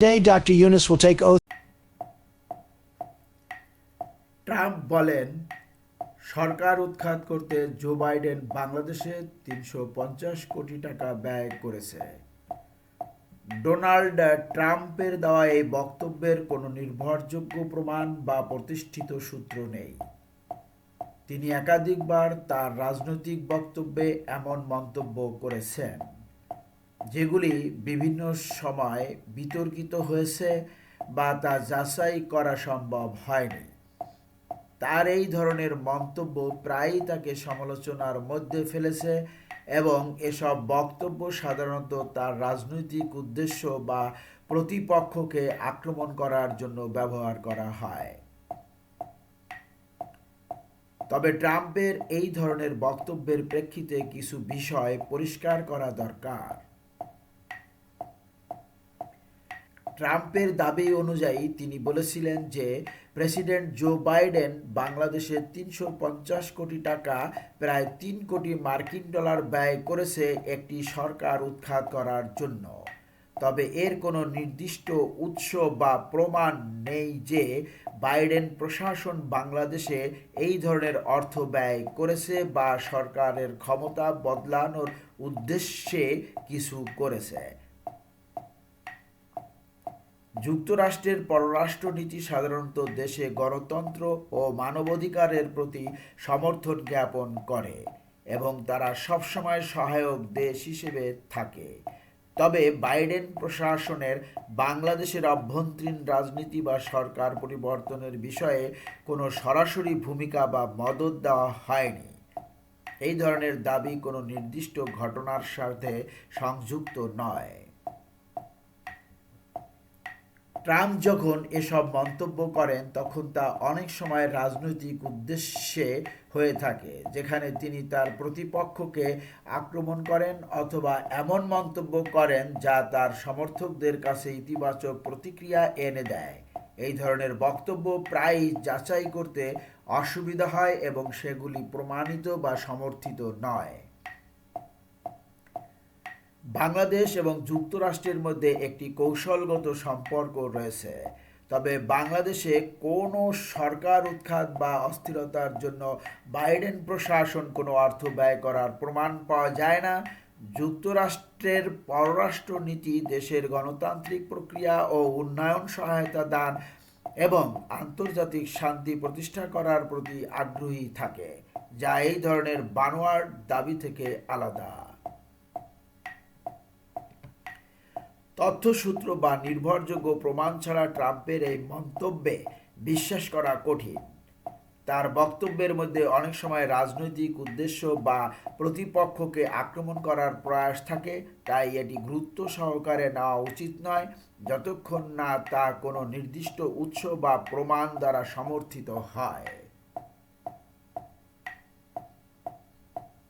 Today, Dr. Eunice will take oath. Trump বলেন সরকার উৎখাত করতে জো বাইডেন বাংলাদেশে তিনশো পঞ্চাশ কোটি টাকা ব্যয় করেছে ডোনাল্ড ট্রাম্পের দেওয়া এই বক্তব্যের কোনো নির্ভরযোগ্য প্রমাণ বা প্রতিষ্ঠিত সূত্র নেই তিনি একাধিকবার তার রাজনৈতিক বক্তব্যে এমন মন্তব্য করেছেন যেগুলি বিভিন্ন সময় বিতর্কিত হয়েছে বা তা যাচাই করা সম্ভব হয়নি। তার এই ধরনের মন্তব্য প্রায়ই তাকে সমালোচনার মধ্যে ফেলেছে এবং এসব বক্তব্য সাধারণত তার রাজনৈতিক উদ্দেশ্য বা প্রতিপক্ষকে আক্রমণ করার জন্য ব্যবহার করা হয়। তবে ট্রাম্পের এই ধরনের বক্তব্যের প্রেক্ষিতে কিছু বিষয় পরিষ্কার করা দরকার। ট্রাম্পের দাবি অনুযায়ী তিনি বলেছিলেন যে প্রেসিডেন্ট জো বাইডেন বাংলাদেশে তিনশো পঞ্চাশ কোটি টাকা, প্রায় তিন কোটি মার্কিন ডলার ব্যয় করেছে একটি সরকার উৎখাত করার জন্য। তবে এর কোনো নির্দিষ্ট উৎস বা প্রমাণ নেই যে বাইডেন প্রশাসন বাংলাদেশে এই ধরনের অর্থ ব্যয় করেছে বা সরকারের ক্ষমতা বদলানোর উদ্দেশ্যে কিছু করেছে। যুক্তরাষ্ট্রের পররাষ্ট্রনীতি সাধারণত দেশে গণতন্ত্র ও মানবাধিকারের প্রতি সমর্থন জ্ঞাপন করে এবং তারা সবসময় সহায়ক দেশ হিসেবে থাকে। তবে বাইডেন প্রশাসনের বাংলাদেশের অভ্যন্তরীণ রাজনীতি বা সরকার পরিবর্তনের বিষয়ে কোনো সরাসরি ভূমিকা বা মদত দেওয়া হয়নি। এই ধরনের দাবি কোনো নির্দিষ্ট ঘটনার সাথে সংযুক্ত নয়। ট্রাম্প যখন এসব মন্তব্য করেন, তখন তা অনেক সময় রাজনৈতিক উদ্দেশ্যে হয়ে থাকে, যেখানে তিনি তার প্রতিপক্ষকে আক্রমণ করেন অথবা এমন মন্তব্য করেন যা তার সমর্থকদের কাছে ইতিবাচক প্রতিক্রিয়া এনে দেয়। এই ধরনের বক্তব্য প্রায়ই যাচাই করতে অসুবিধা হয় এবং সেগুলি প্রমাণিত বা সমর্থিত নয়। বাংলাদেশ এবং যুক্তরাষ্ট্রের মধ্যে একটি কৌশলগত সম্পর্ক রয়েছে। তবে বাংলাদেশে কোনো সরকার উৎখাত বা অস্থিরতার জন্য বাইডেন প্রশাসন কোনো অর্থ ব্যয় করার প্রমাণ পাওয়া যায় না। যুক্তরাষ্ট্রের পররাষ্ট্র নীতি, দেশের গণতান্ত্রিক প্রক্রিয়া ও উন্নয়ন সহায়তা দান এবং আন্তর্জাতিক শান্তি প্রতিষ্ঠা করার প্রতি আগ্রহী থাকে, যা এই ধরনের বানোয়ার দাবি থেকে আলাদা। তথ্যসূত্র বা নির্ভরযোগ্য প্রমাণ ছাড়া ট্রাম্পের এই মন্তব্যে বিশ্বাস করা কঠিন। তার বক্তব্যের মধ্যে অনেক সময় রাজনৈতিক উদ্দেশ্য বা প্রতিপক্ষকে আক্রমণ করার প্রয়াস থাকে, তাই এটি গুরুত্ব সহকারে নেওয়া উচিত নয়, যতক্ষণ না তা কোনো নির্দিষ্ট উৎস বা প্রমাণ দ্বারা সমর্থিত হয়।